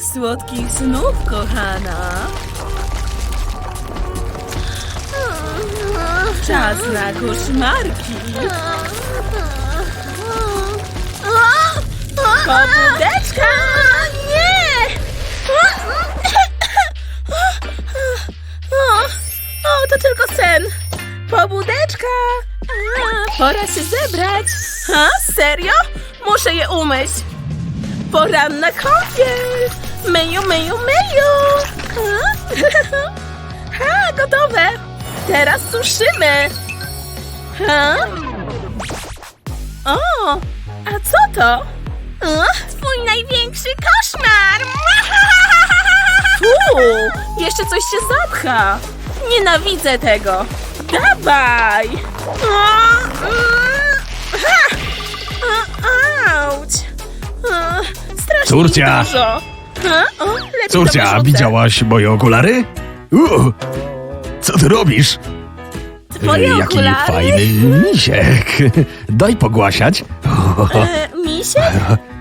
słodkich snów, kochana. Czas na koszmarki. Pobudeczka! Nie! O, o, to tylko sen. Pobudeczka! Pora się zebrać. Ha, serio? Muszę je umyć. Poranna kąpiel. Myju, myju, myju. Ha? gotowe. Teraz suszymy. Ha? O, a co to? O, Twój największy koszmar! Fu, jeszcze coś się zapcha. Nienawidzę tego. Dawaj. Mm, Auć. Strasznie dużo. O, lepiej to Córcia, wyrzucę. widziałaś moje okulary? U, co ty robisz? Twoje Jaki okulary? fajny misiek. Daj pogłasiać. O, E, misie?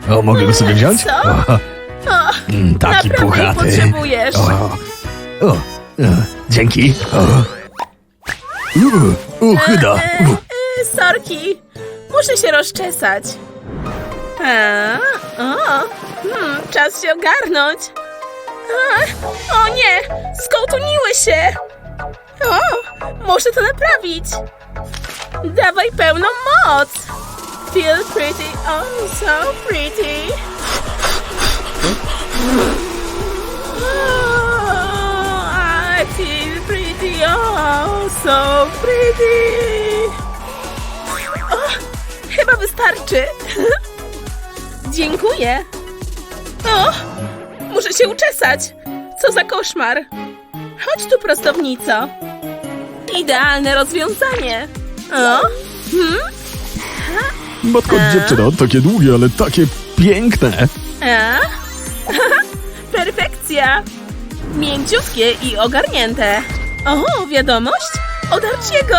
o, mogę go sobie wziąć? Co? O, O, mm, taki naprawdę ich puchaty. potrzebujesz. O, o, e, dzięki. O. U, u, chyda. E, U. e, sorki, muszę się rozczesać. A, o, hmm, czas się ogarnąć. O nie, skołtuniły się. O, muszę to naprawić. Dawaj pełną moc. Feel pretty, oh so pretty. Oh, I feel pretty, oh so pretty. O, chyba wystarczy. Dziękuję. O, muszę się uczesać. Co za koszmar. Chodź tu, prostownico. Idealne rozwiązanie. O, hmm? Matko dziewczyno, takie długie, ale takie piękne. A? Perfekcja! Mięciutkie i ogarnięte. O, wiadomość? Od Arciego.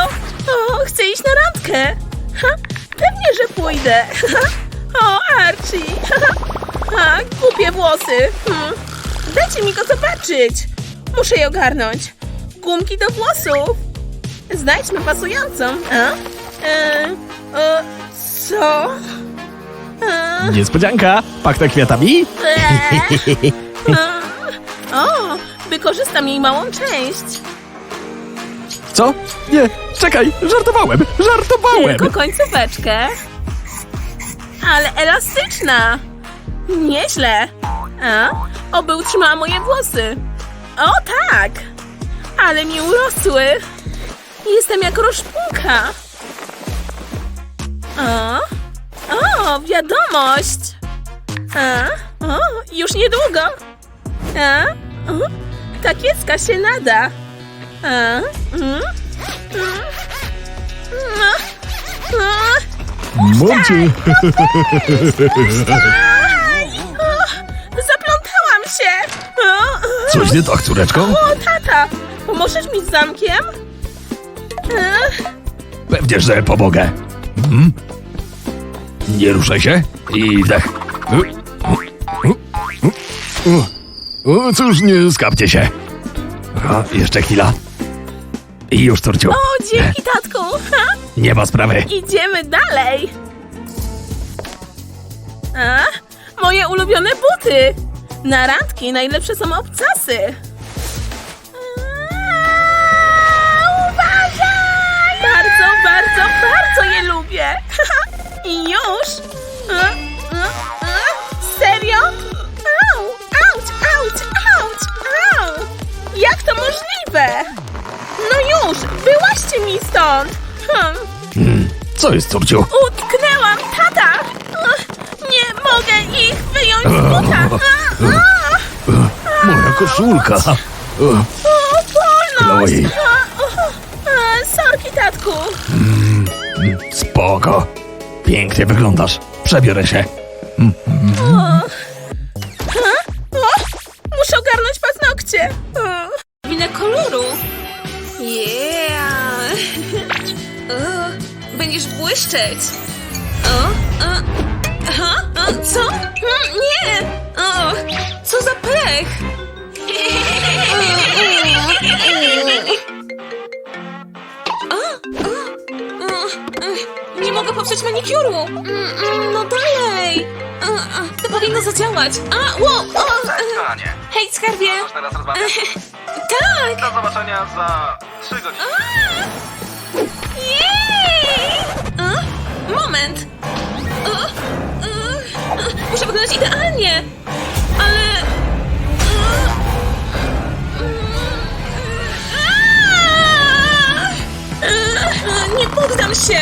O, chcę iść na randkę. Ha, pewnie, że pójdę. O, Archie. Ha, głupie włosy. Hmm. Dajcie mi go zobaczyć. Muszę je ogarnąć. Gumki do włosów. Znajdźmy pasującą. A? E, o, co? E, Niespodzianka, pachnę kwiatami? Eee. O, wykorzystam jej małą część. Co? Nie, czekaj, żartowałem, żartowałem. Tylko końcóweczkę. Ale elastyczna. Nieźle. A? Oby utrzymała moje włosy. O tak. Ale mi urosły. Jestem jak roszpunka. O, o, wiadomość. A, o, już niedługo. A, o, ta kieska się nada. A, mm, mm, no, a, Aj, o, zaplątałam się. O, coś nie tak, córeczko? o, tata, pomożesz mi z zamkiem? Ech, Pewnie, że pomogę. Mhm. Nie ruszaj się i wdech. O, cóż, nie skapcie się. O, jeszcze chwila. I już, córciu. O, dzięki, tatku. Ha, Nie ma sprawy. idziemy dalej. A, moje ulubione buty. Na randki najlepsze są obcasy. Uważaj! Bardzo, bardzo, bardzo je lubię. I już. Serio? Au, auć, auć, auć, au. Jak to możliwe? No już, wyłaźcie mi stąd. Hmm. Co jest, córciu? Utknęłam, tata! Nie mogę ich wyjąć z buta! Moja koszulka. O, wolność! Chloe. Sorki, tatku! Spoko. Pięknie wyglądasz. Przebiorę się. O, pieszczeć! O, o, ha, o, co? Hmm, nie! O, co za plech! Nie mogę poprzeć manikuru! No dalej! To powinno zadziałać! A, wow! Hej, skarbie! E, tak! Do zobaczenia za trzy godziny. Yeah! Moment! Muszę wyglądać idealnie! Ale... Nie poddam się!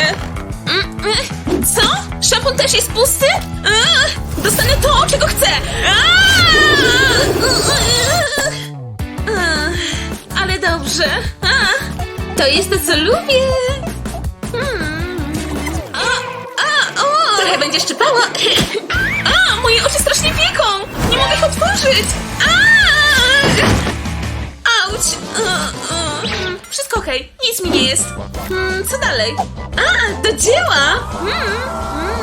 Co? Szampon też jest pusty? Dostanę to, czego chcę! Ale dobrze. To jest to, co lubię. Będzie szczypała. A, moje oczy strasznie pieką! Nie mogę ich otworzyć! A! Auć! A, a. Mm, Wszystko okej, nic mi nie jest. Hmm, co dalej? A, do dzieła! Hmm,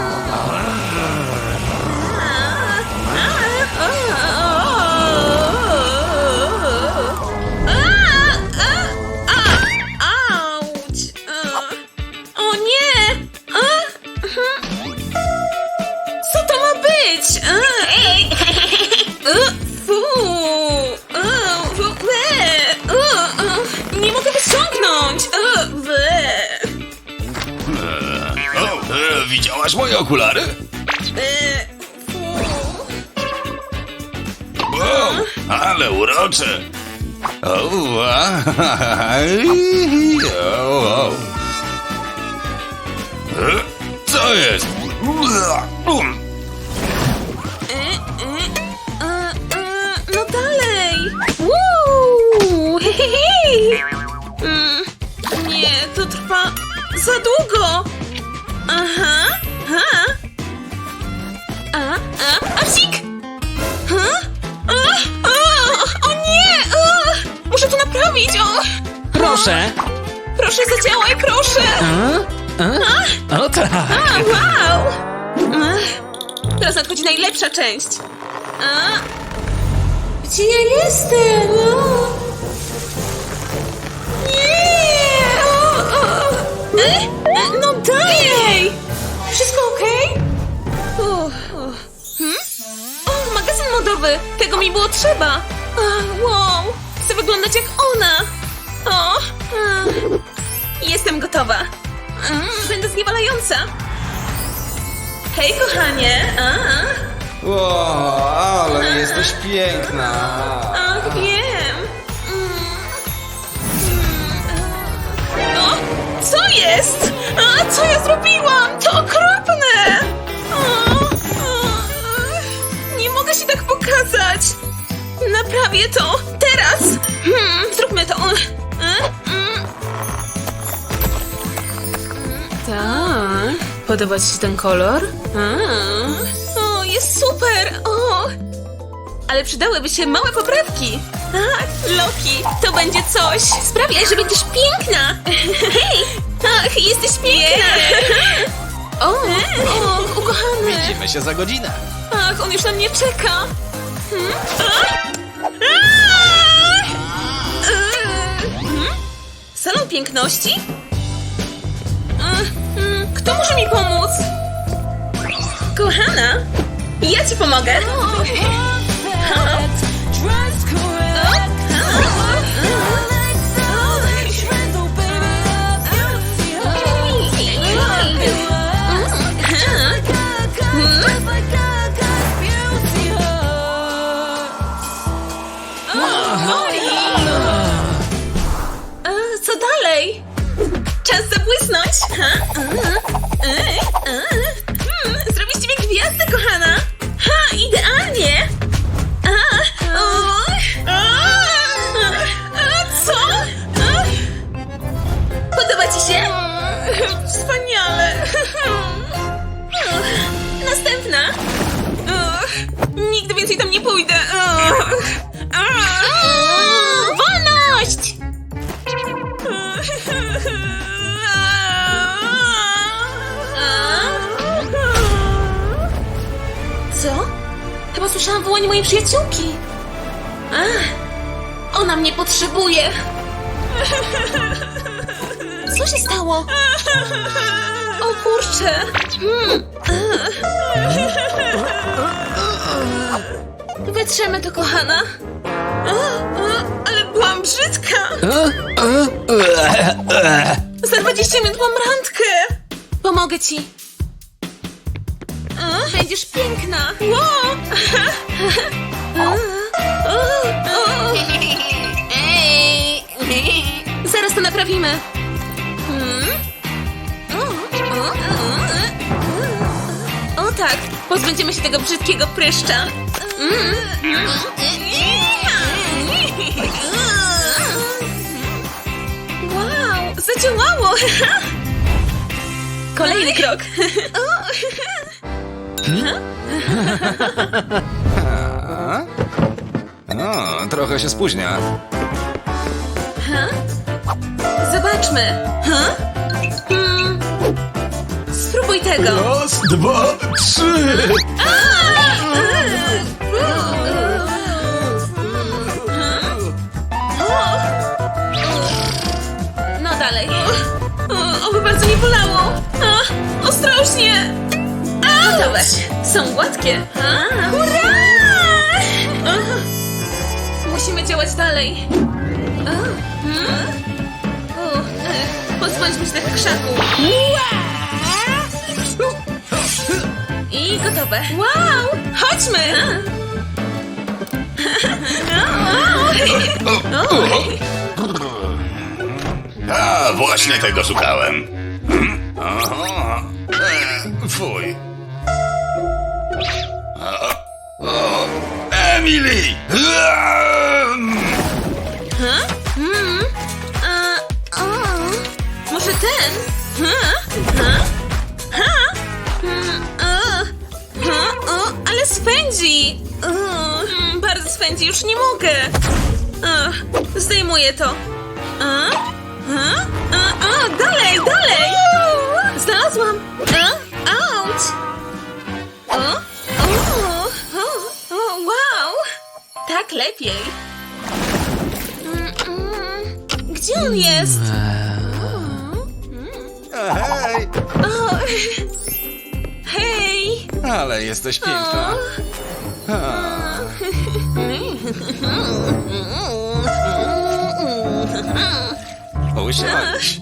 widziałaś moje okulary? E. Wow, ale urocze. O. E, Co jest? E, No dalej! Mm, Nie, to trwa za długo! Proszę. proszę, zadziałaj, proszę! A? A? O tak. A, wow! Teraz nadchodzi najlepsza część. A? Gdzie ja jestem? O! Nie! O, o. E? E, No dalej! Wszystko okej? O, o. Hmm? O, magazyn modowy! Tego mi było trzeba! A, wow! Chcę wyglądać jak ona! O! A. Jestem gotowa! Mm, będę zniewalająca! Hej, kochanie! A, ale jesteś piękna. a, wiem! Mm, mm, O, co jest? A, co ja zrobiłam? To okropne! O, o, nie mogę się tak pokazać! Naprawię to! Teraz! Hmm, zróbmy to! Podoba ci się ten kolor? A. O, jest super! O! Ale przydałyby się małe poprawki. Tak, Loki, to będzie coś. Sprawiaj, że będziesz piękna. Hej! Ach, jesteś piękna. O, o, ukochany. Widzimy się za godzinę. Ach, on już na mnie czeka. Hmm? A? A! Hmm? Salon piękności? Kto może mi pomóc? Kochana, ja ci pomogę. Ha? Co dalej? Czas zabłysnąć! Ha? Słyszałam wołanie mojej przyjaciółki. Ach, ona mnie potrzebuje. Co się stało? O kurczę. Hmm. Wytrzemy to, kochana. Ale byłam brzydka. Za 20 minut mam randkę. Pomogę ci. Będziesz piękna. Zaraz to naprawimy. O, tak, pozbędziemy się tego brzydkiego pryszcza. Wow, zadziałało! Kolejny krok. O, trochę się spóźnia. Zobaczmy. Huh? Hmm. Spróbuj tego. Raz, dwa, trzy! No dalej. O, oby bardzo nie bolało. A, ostrożnie. Gotowe. Są gładkie. A. Hurra! Musimy działać dalej. A. Hmm? O, e, Pozbądźmy się tych krzaków. I gotowe. Wow! Chodźmy! A, właśnie tego szukałem. Hmm? Aha. E, Fuj. Emily! Eee! Hmm? Może ten? Ha? Ha? Ha? Hmm, o, ale spędzi! O, mm, bardzo spędzi, już nie mogę! Zdejmuję to. A? A? A, dalej, dalej! Znalazłam! A? Tak lepiej. Gdzie on jest? Hej! O, hej! Ale jesteś piękna. A, Usiądź.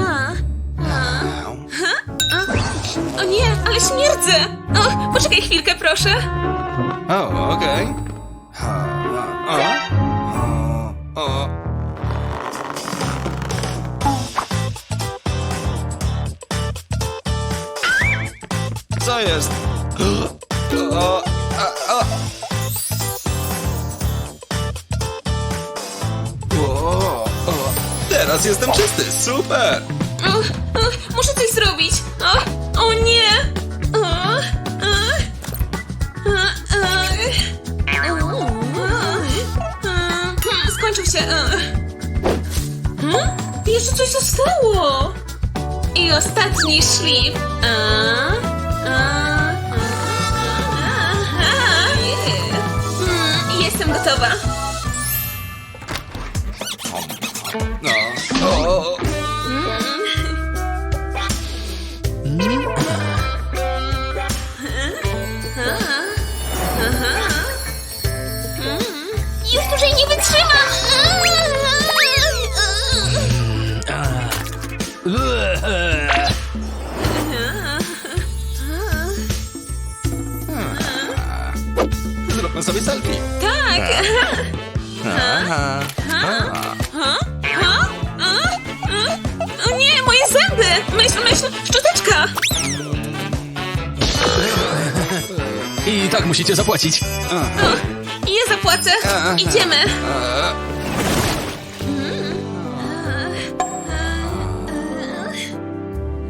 A, a, a, o nie, ale śmierdzę! O, poczekaj chwilkę, proszę. O, okej. Ha, Co jest? O, a, a. O, o. Teraz jestem czysty, super! O, o, muszę coś zrobić. O, o nie! O, Skończył się. Hmm? Jeszcze coś zostało. I ostatni szlif. Zapłacić. Ja zapłacę. Idziemy.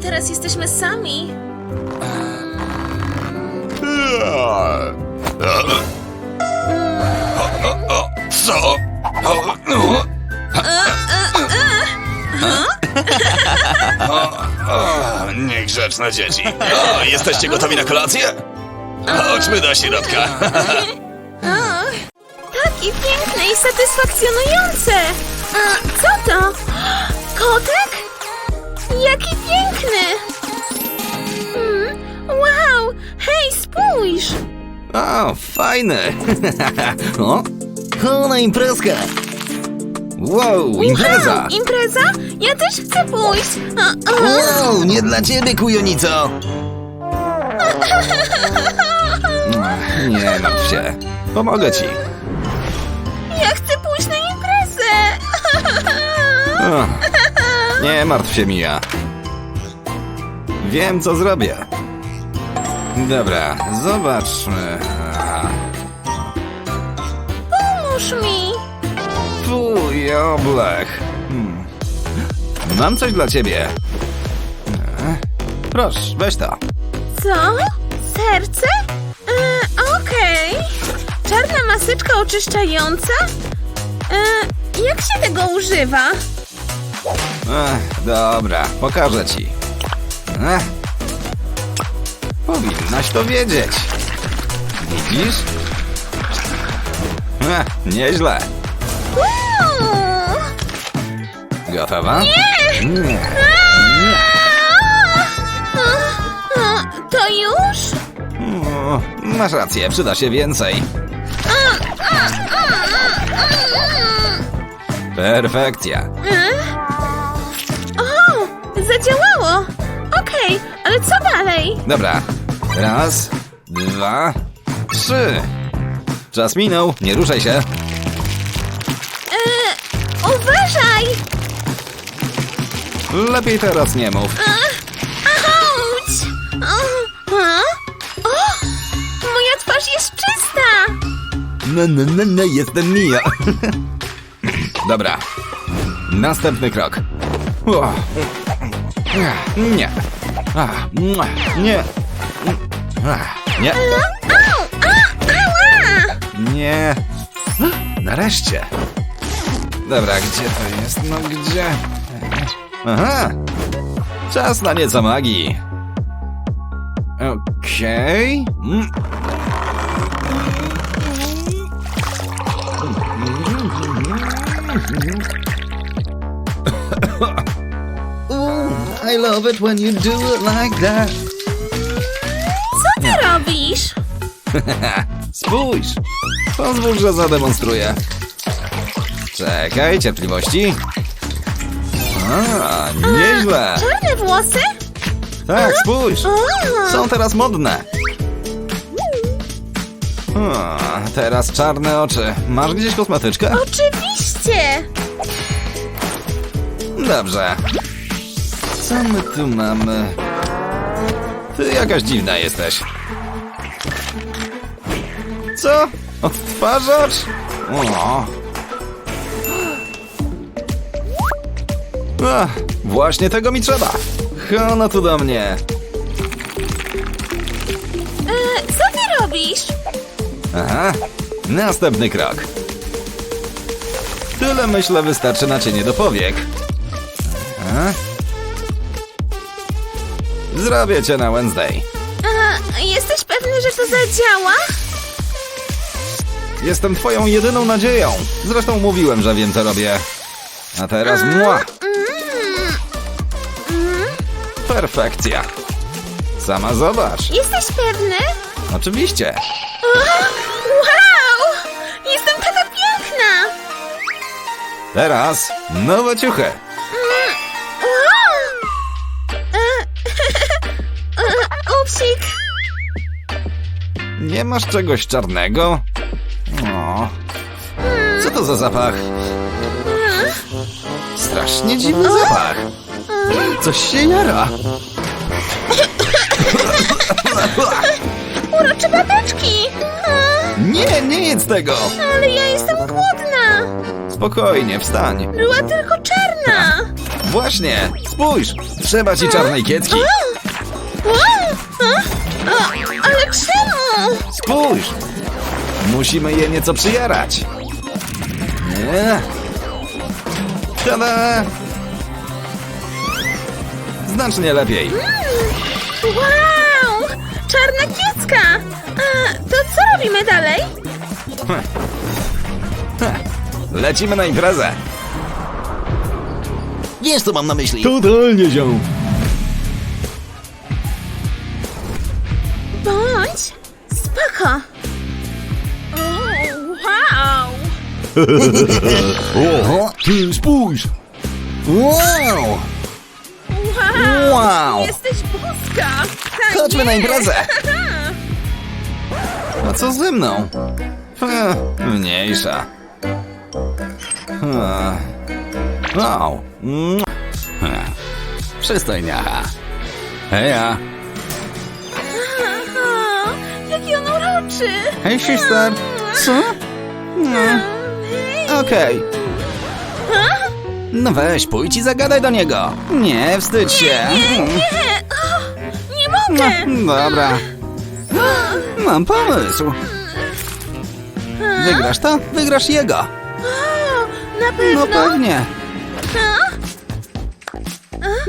Teraz jesteśmy sami. Co? O, Niegrzeczne dzieci. O, jesteście gotowi na kolację? Chodźmy do środka. Takie piękne i satysfakcjonujące! A co to? Kotek? Jaki piękny! Hmm, wow! Hej, spójrz! O, fajne. o, o, na. Wow, impreza. Wow, impreza? Ja też chcę pójść! O, o. Wow, nie dla ciebie, kujonico. Nie martw się. Pomogę ci. Ja chcę pójść na imprezę. Nie martw się, Mija. Wiem, co zrobię. Dobra, zobaczmy. Pomóż mi. Fuj, oblech. Hmm. Mam coś dla ciebie. E, Proszę, weź to. Co? Serce? Maseczka oczyszczająca? E, jak się tego używa? Ech, dobra, pokażę ci. Ech. Powinnaś to wiedzieć. Widzisz? Ech, nieźle. Gotowa? Nie. Nie. To już? O, masz rację, przyda się więcej. Perfekcja. E? O, zadziałało. Okej, ale co dalej? Dobra. Raz, dwa, trzy. Czas minął, nie ruszaj się. E, uważaj! Lepiej teraz nie mów. Auć! No, no, no, no, jestem Mija. Dobra. Następny krok. O. Nie. A, Nie. A, Nie. Nie. Nareszcie. Dobra, gdzie to jest? No gdzie? Aha. Czas na nieco magii. Okej. Mm. Ooh, I love it when you do it like that. Co ty robisz? Spójrz! Pozwól, że zademonstruję. Czekaj, cierpliwości. A, nieźle. Czarne włosy? Tak, spójrz. Są teraz modne. A, teraz czarne oczy. Masz gdzieś kosmetyczkę? oczywiście! Dobrze. Co my tu mamy? Ty jakaś dziwna jesteś. Co? Odtwarzacz? O. Ach, właśnie tego mi trzeba. Hono tu do mnie. E, co ty robisz? Aha, następny krok. Tyle myślę wystarczy na cienie do powiek. Aha. Zrobię cię na Wednesday. A, jesteś pewny, że to zadziała? Jestem twoją jedyną nadzieją. Zresztą mówiłem, że wiem co robię. A teraz mła. Mm, Perfekcja. Sama zobacz. jesteś pewny? Oczywiście. O, Teraz nowe ciuchy. Upsik! Nie masz czegoś czarnego? O. Co to za zapach? Strasznie dziwny zapach. Coś się jara. Urocze babeczki! Nie, nie jedz tego. ale ja jestem głodna! Spokojnie, wstań. Była tylko czarna! Właśnie, spójrz. Trzeba ci czarnej kiecki. O, ale czemu? Spójrz. Musimy je nieco przyjarać. Nie. Tada! Znacznie lepiej. Wow! Czarna kiecka! A, to co robimy dalej? Lecimy na imprezę. Wiesz, co mam na myśli. Totalnie ziom. Bądź Spoko. O, wow! O, ty spójrz! Wow! Wow! Wow! Jesteś boska! Tak Chodźmy na jest. imprezę! A co ze mną? E, Mniejsza. Wow. Mm. E, Przystojniacha. Heja. O, jaki on uroczy! Hej, sister. Co? Hej. Okej. No weź, pójdź i zagadaj do niego. Nie, wstydź się. Nie, o, nie mogę! No, dobra. Mam pomysł. Wygrasz to? Wygrasz jego. O, na pewno! No pewnie.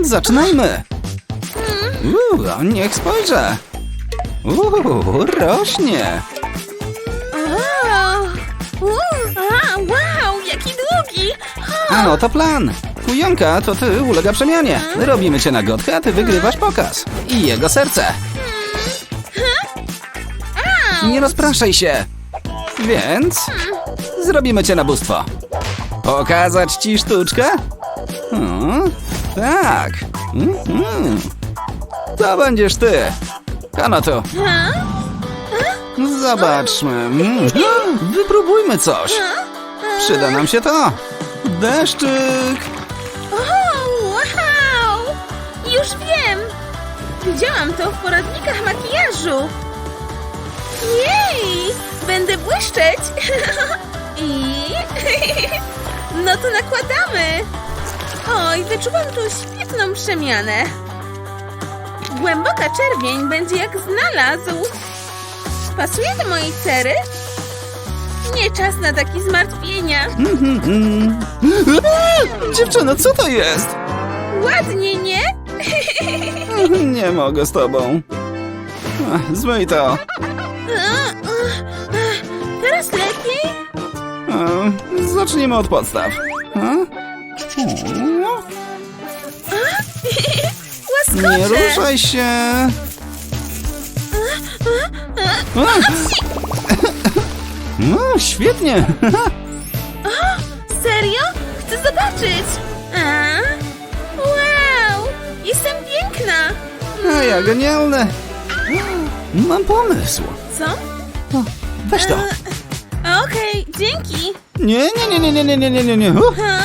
Zaczynajmy. Uuu, niech spojrzę. Uuu, rośnie. O, u, a, wow, jaki długi! O, A oto plan. Kujonka, to ty ulega przemianie. Robimy cię na gotkę, a ty wygrywasz pokaz. I jego serce. Nie rozpraszaj się. Więc zrobimy cię na bóstwo. Pokazać ci sztuczkę? O, tak. Mhm. To będziesz ty. Kano tu. Zobaczmy. Mm. Wypróbujmy coś. Przyda nam się to. Deszczyk. Już wiem! Widziałam to w poradnikach makijażu. Jej! Będę błyszczeć! I... No to nakładamy! Oj, wyczuwam tu świetną przemianę. Głęboka czerwień będzie jak znalazł. Pasuje do mojej cery? Nie czas na takie zmartwienia. Mhm. Dziewczyno, co to jest? Ładnie, nie? Nie mogę z tobą. Zmyj to. E, Zacznijmy od podstaw. E? O, Nie ruszaj się. No, świetnie. Serio? Chcę zobaczyć! A? Wow! Jestem piękna! A ja genialne. Mam pomysł. Co? Weź to. Okej, dzięki! Nie, nie, nie, nie, nie, nie, nie, nie, nie. Uh, Ha?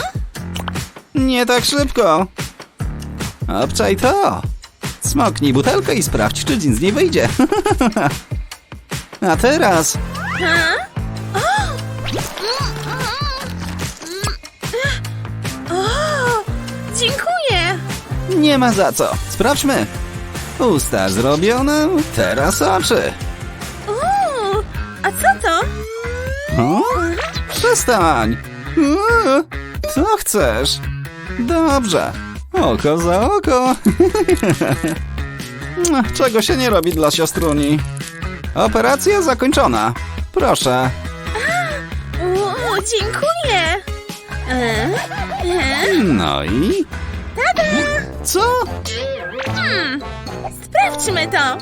Nie tak szybko. Obczaj to. Smoknij butelkę i sprawdź, czy dżin z niej wyjdzie. A teraz Ha? O! O! Dziękuję! nie ma za co. Sprawdźmy. Usta zrobione, teraz oczy. O? Przestań. Uuu, Co chcesz? Dobrze. Oko za oko. Czego się nie robi dla siostruni? Operacja zakończona. Proszę. O, dziękuję! E? E? No i... Co? Hmm, sprawdźmy to!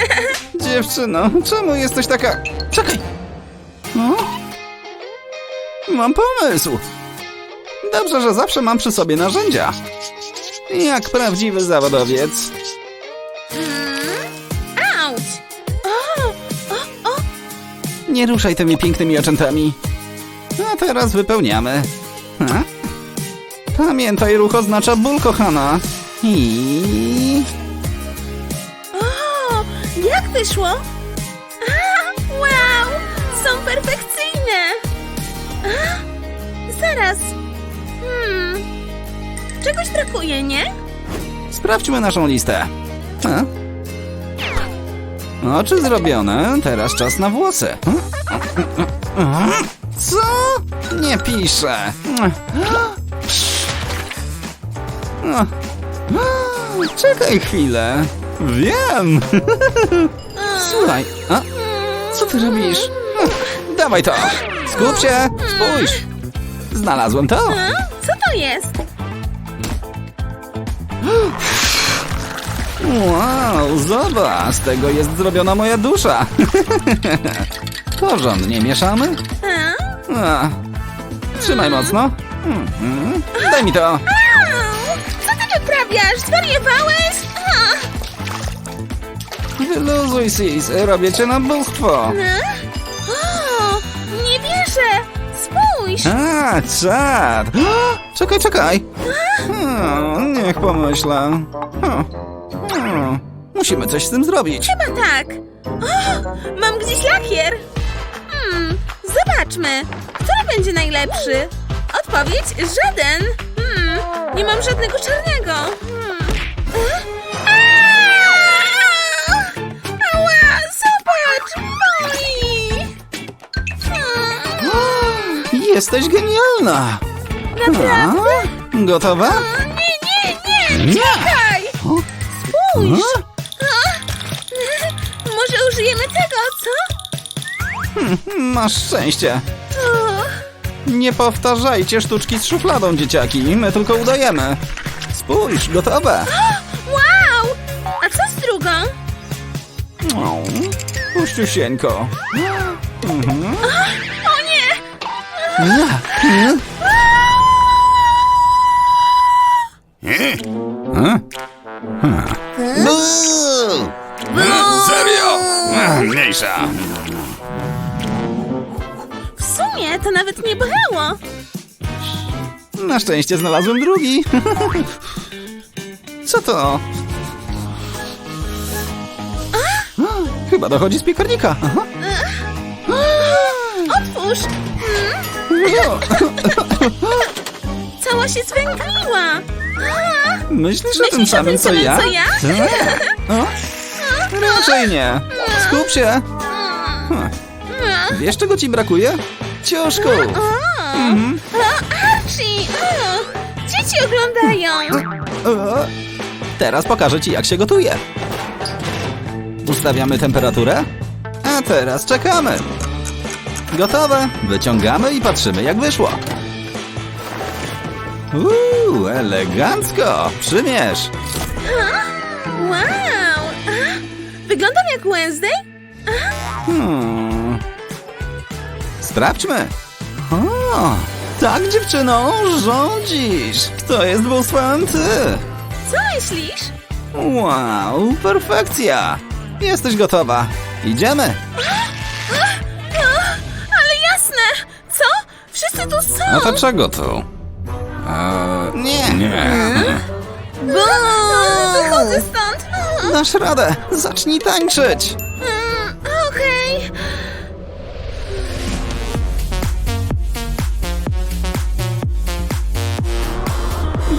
Dziewczyno, czemu jesteś taka... Czekaj! O? Mam pomysł! Dobrze, że zawsze mam przy sobie narzędzia. Jak prawdziwy zawodowiec. O! Nie ruszaj tymi pięknymi oczętami. A teraz wypełniamy. Ha? Pamiętaj, ruch oznacza ból, kochana. I... O! Jak wyszło? A, zaraz! Hmm... Czegoś brakuje, nie? Sprawdźmy naszą listę. A? Oczy zrobione, teraz czas na włosy. Co? Nie piszę. Czekaj chwilę. Wiem. Słuchaj, a? Co ty robisz? Dawaj to. Skup się. Spójrz. Znalazłem to. Co to jest? Wow, zobacz, z tego jest zrobiona moja dusza. Porządnie mieszamy? A? Trzymaj mocno. Mhm. Daj mi to. Co ty wyprawiasz? Zwariowałeś? Wyluzuj, Sis, robię cię na bóstwo. a? Spójrz! A, czad. Czekaj, czekaj. Hmm, niech pomyślę. Hmm. Hmm. Musimy coś z tym zrobić. Chyba tak. O, mam gdzieś lakier. Hmm, zobaczmy. Który będzie najlepszy? Odpowiedź żaden. Hmm, nie mam żadnego czarnego. Jesteś genialna. Naprawdę? A? Gotowa? O, Nie, nie, nie, Nie. czekaj. Spójrz. a? Może użyjemy tego, co? Masz szczęście. O. Nie powtarzajcie sztuczki z szufladą, dzieciaki. My tylko udajemy. Spójrz, gotowe. Wow! A co z drugą? O, puściusieńko. Mhm. E? Serio? Mniejsza. W sumie to nawet nie bolało. Na szczęście znalazłem drugi. Co to? Chyba dochodzi z piekarnika. Aha. Otwórz! Cała się zwęgliła. Myślisz o tym Myślisz o samym, tym co samym, ja? co ja? Tak? O? Raczej nie. Skup się. Wiesz, czego ci brakuje? O, Mhm. o Archie! O, dzieci oglądają. O. Teraz pokażę ci, jak się gotuje. Ustawiamy temperaturę, a teraz czekamy. Gotowe. Wyciągamy i patrzymy, jak wyszło. Uuu, elegancko. Przymierz. Wow! Wyglądam jak Wednesday? Hmm. Sprawdźmy. O, tak, dziewczyno, rządzisz. Kto jest bóstwem ty? Co myślisz? Wow, perfekcja. Jesteś gotowa. Idziemy. Wszyscy tu są! A to czego tu? Nie. Nie. O, wychodzę stąd! Dasz radę. Zacznij tańczyć. mm, Okej.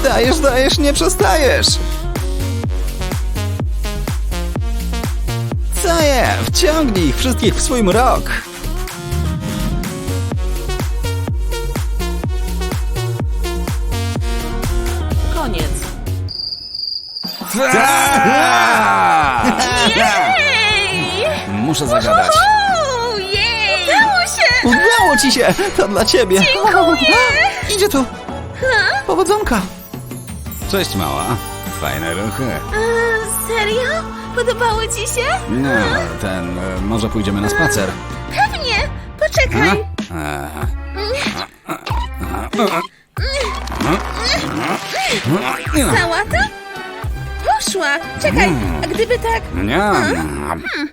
Dajesz, dajesz, nie przestajesz. Co je? Wciągnij ich wszystkich w swój mrok. Muszę zagadać. Jej! Udało się! Udało ci się! To dla ciebie! Dziękuję! Idzie tu! Powodzonka! Cześć mała. Fajne ruchy. A, serio? Podobało ci się? No, ten... e, Może pójdziemy na spacer. Pewnie! Poczekaj! E, Sałata? Poszła! Czekaj, a gdyby tak... Nie.